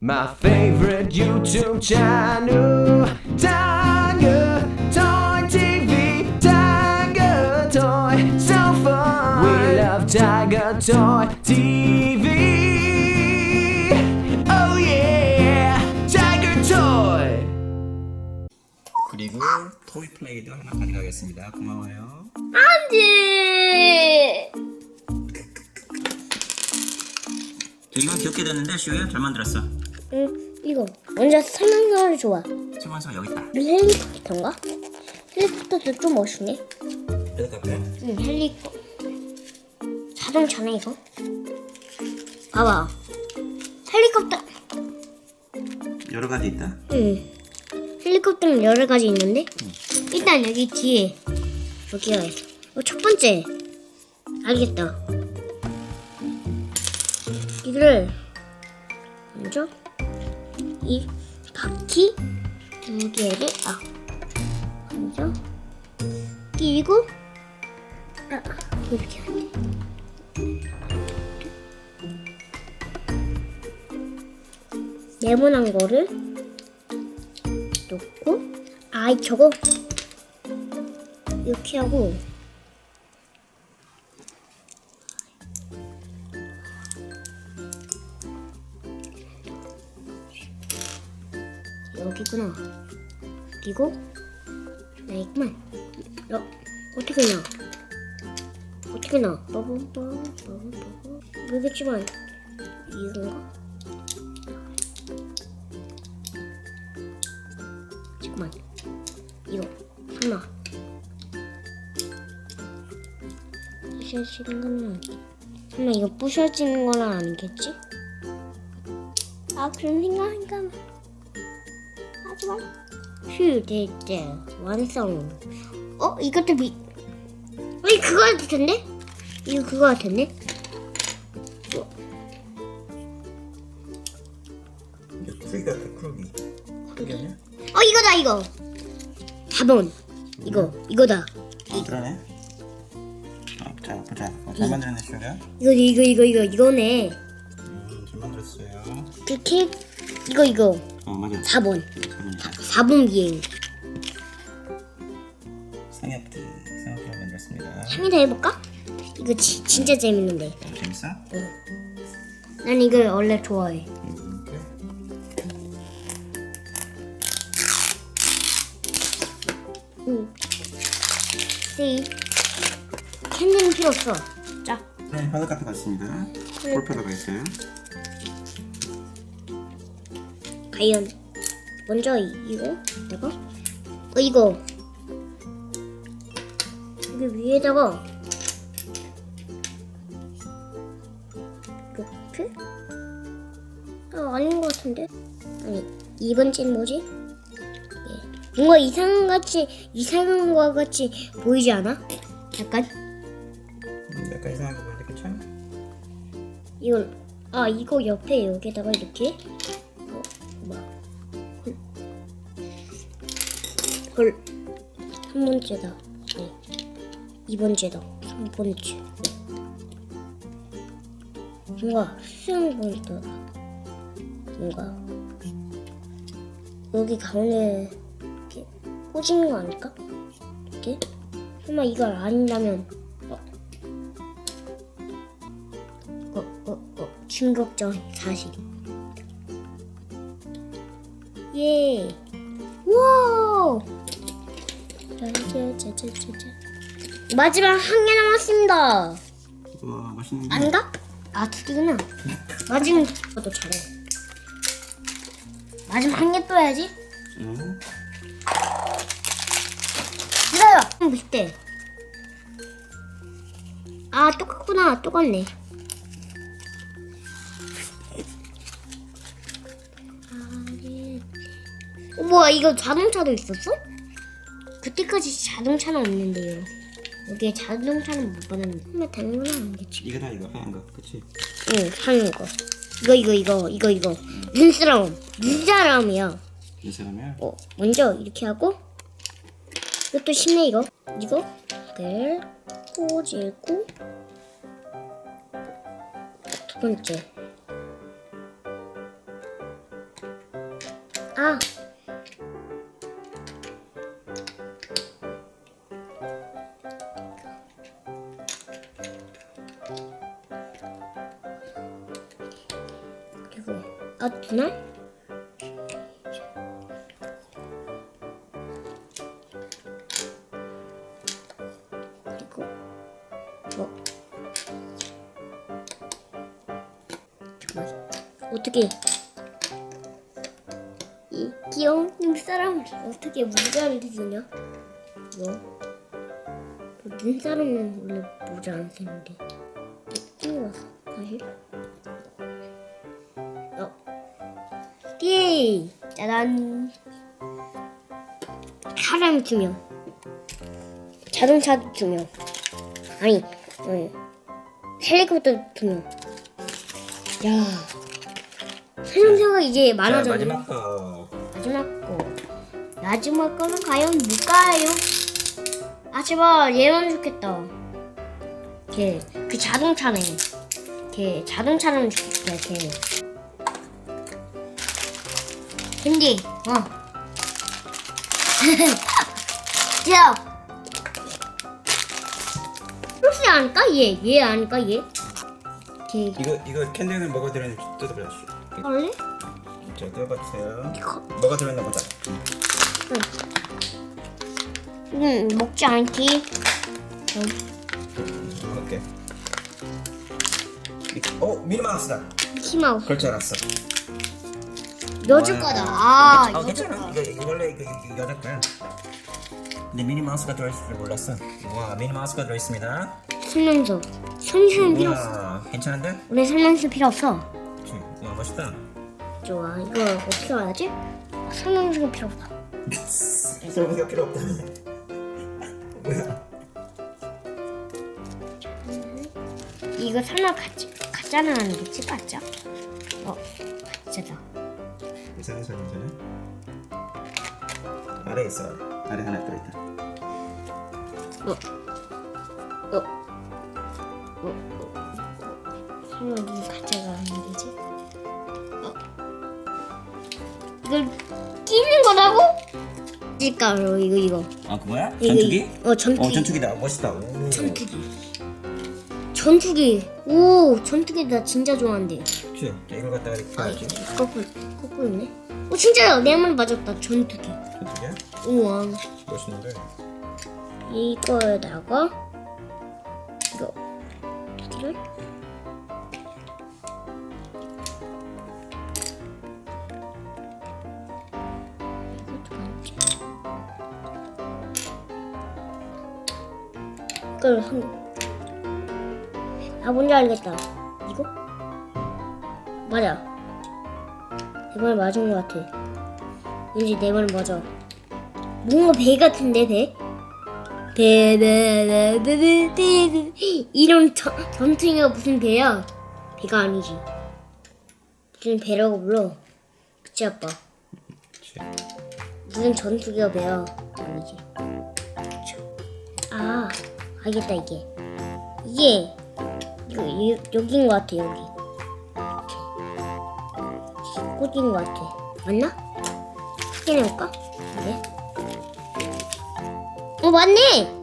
My favorite YouTube channel, Tiger Toy TV, Tiger Toy, so fun. We love Tiger Toy TV. Oh yeah, Tiger Toy. 그리고 토이 플레이도 하나 가져가겠습니다. 고마워요. 안돼. 이건 귀엽게 됐는데 슈야 잘 만들었어. 응, 이거 먼저 설명서를 좋아. 최만서 여기 있다. 헬리콥터인가? 헬리콥터도 좀 멋있네. 여기 카페. 응, 헬리콥. 자동차네 이거. 봐봐. 헬리콥터. 여러 가지 있다. 응. 헬리콥터는 여러 가지 있는데 일단 여기 뒤에 여기가 있어. 어, 첫 번째. 알겠다. 이거를 먼저 이 바퀴 두 개를 아 먼저 끼고 아 이렇게. 네모난 거를 놓고 아 저거 이렇게 하고 여기구나. 그리고 나 있구만. 어, 어떻게 나? 어떻게 나? 빠밤 빠밤 빠밤 빠밤. 모르겠지만 이건가? 잠깐만. 이거 하나. 부셔지는 건 아니지 설마 이거 부셔지는 건 아니겠지? 아 그런 생각하니 까 하지마 휴 됐다 완성 어? 이것도 미 어이 그거 같을 텐데? 이거 그거 같은데? 어, 크기. 크기 아니야? 어 이거다 이거 4번 이거 이거다 아 그러네. 아, 자 보자. 어, 잘 만들었네 슈야. 이거 이거 이거 이거 이거네 음, 잘 만들었어요. 그렇게 이거 이거 어 맞아. 4번 저번이다. 4번 비행 상엽들 상엽들 만들었습니다. 향이다 해볼까? 이거 지, 진짜 재밌는데 너무 재밌어? 난 이걸 원래 좋아해 음, 그래. 응. See 캔디는 필요 없어 자 네, 하드 카페 갔습니다. 볼펜가 있어요. 과연 먼저 이, 이거 내가 어 이거 여기 위에다가 이렇게 아 아닌 것 같은데 아니 이번째는 뭐지? 예. 뭔가 이상한 같이 이상한 거 같이 보이지 않아? 약간 음, 약간 이상한 거 보이는데 괜찮아? 이걸 아 이거 옆에 여기다가 이렇게 헐. 한 번째다. 네. 이 번째다. 한 번째. 네. 뭔가 수영 보이더라. 뭔가 여기 가운데 이렇게 꽂은 거 아닐까? 이렇게? 설마 이걸 아닌다면 어. 어, 어, 어, 충격적 사실. 예. 우와. 짜자자자자. 마지막 한 개 남았습니다. 우와 맛있는데. 아닌가? 아, 두 개구나. 마지막 것도 잘해. 마지막 한 개 또 해야지. 응. 기다려. 밑에. 아, 똑같구나. 똑같네. 어, 뭐야, 이거 자동차도 있었어? 그때까지 자동차는 없는데요. 여기에 자동차는 못 받았는데. 근데 되는 건 아니겠지. 이거 다 이거 하얀 거, 그렇지? 응, 하는 거. 이거, 이거, 이거, 이거, 이거. 눈사람. 눈사람이야. 이 사람이야. 어, 먼저 이렇게 하고 이것도 쉽네 이거 이거 를 꽂고 두 번째 아. 아 누나? 그리고 뭐 잠깐만 어떻게 이 귀여운 눈사람을 어떻게 모자를 쓰냐? 뭐? 그 눈사람은 원래 모자 안 쓰는데 찍어봤어 사실? 예! 짜잔 사람 두 명 자동차 두 명 아니 어, 헬리콥터 두 명 야 설명서가 이제 자, 많아졌네 마지막 거. 마지막 거. 마지막 거는 과연 뭘까요? 아 제발 얘만 좋겠다. 걔 그 자동차네. 걔 자동차는 좋겠다. 걔. 근데 어. 야. 혹시 아닐까 얘? 얘 아닐까 얘? 걔. 이거 이거 캔디는 뭐가 들어있는지 뜯어보자. 할래? 자, 뜯어봐주세요. 이거. 뭐가 들어있나 보자. 응 먹지 않기. 오케이. 어, 미니 마우스다. 미키마우스. 그럴 줄 알았어. 여주 거다. 아, 아, 여주 괜찮아. 거. 이거, 이거 원래 이거, 이거 여자 거야. 근데 미니 마우스가 들어있을 줄 몰랐어. 와, 미니 마우스가 들어있습니다. 설명서. 설명서 필요 없어. 와, 괜찮은데? 우리 설명서 필요 없어. 그치? 와, 멋있다. 좋아. 이거 어떻게 알았지? 설명서 필요 없어. 설명서가 필요 없다. 뭐야? 이거 설명 가짜 가짜는 아니겠지? 가짜? 어, 가짜다. 이상한 설명서네. 아래 있어. 아래 하나 더 있다. 어, 어, 어, 어. 설명 이게 가짜가 아니겠지? 어, 이걸 끼는 거라고? 찔까로 이거 이거. 아, 그거야? 이거, 전투기? 어, 전투기. 어, 전투기다. 멋있다. 오. 전투기. 전투기. 오, 전투기 나 진짜 좋아한대. 그치? 자, 이걸 갖다가 이렇게 아. 거꾸로, 거 꾸로네. 오, 진짜요. 내말 맞았다. 전투기. 전투기야? 우와. 멋있는데. 이거에다가 이거 맞지? 이걸 한. 아 뭔지 알겠다. 이거? 맞아. 내말 맞은 것 같아. 왠지 내말 맞아. 뭔가 배 같은데 배? 베베베베베베 이런 전, 전투기가 무슨 배야? 배가 아니지. 무슨 배라고 불러? 그치 아빠? 무슨 전투기가 배야? 아니지. 아 알겠다 이게 이게 이거 이, 여긴 것 같아 여기. 꽂인 것 같아. 맞나? 확인해볼까? 그래? 어 맞네.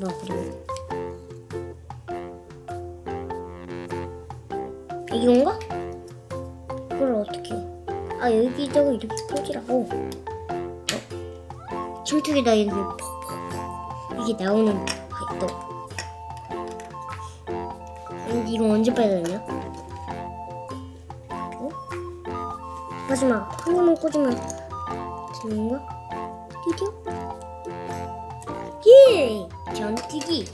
뭐 그리고 이건가? 그걸 어떻게? 아 여기다가 이렇게 꽂으라고. 어? 침투기다 이렇게 이게 나오는 아, 또. 이거 언제 빼야 되냐? 마지막 한 번만 꽂으면 되는 거야? 드디어? 예! 전투기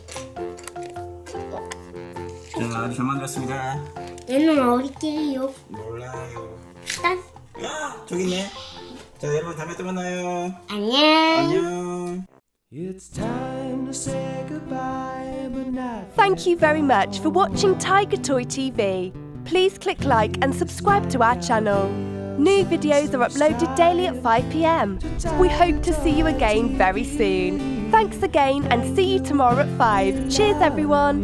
자, 아주 잘 만들었습니다. 얘는 어리게요 몰라요. 딴 야, 저기 있네. 자, 여러분 다음에 또 만나요. 안녕 안녕. It's time to say goodbye, but not. Thank you very much for watching Tiger Toy TV. Please click like and subscribe to our channel. New videos are uploaded daily at 5pm. We hope to see you again very soon. Thanks again and see you tomorrow at 5. Cheers, everyone.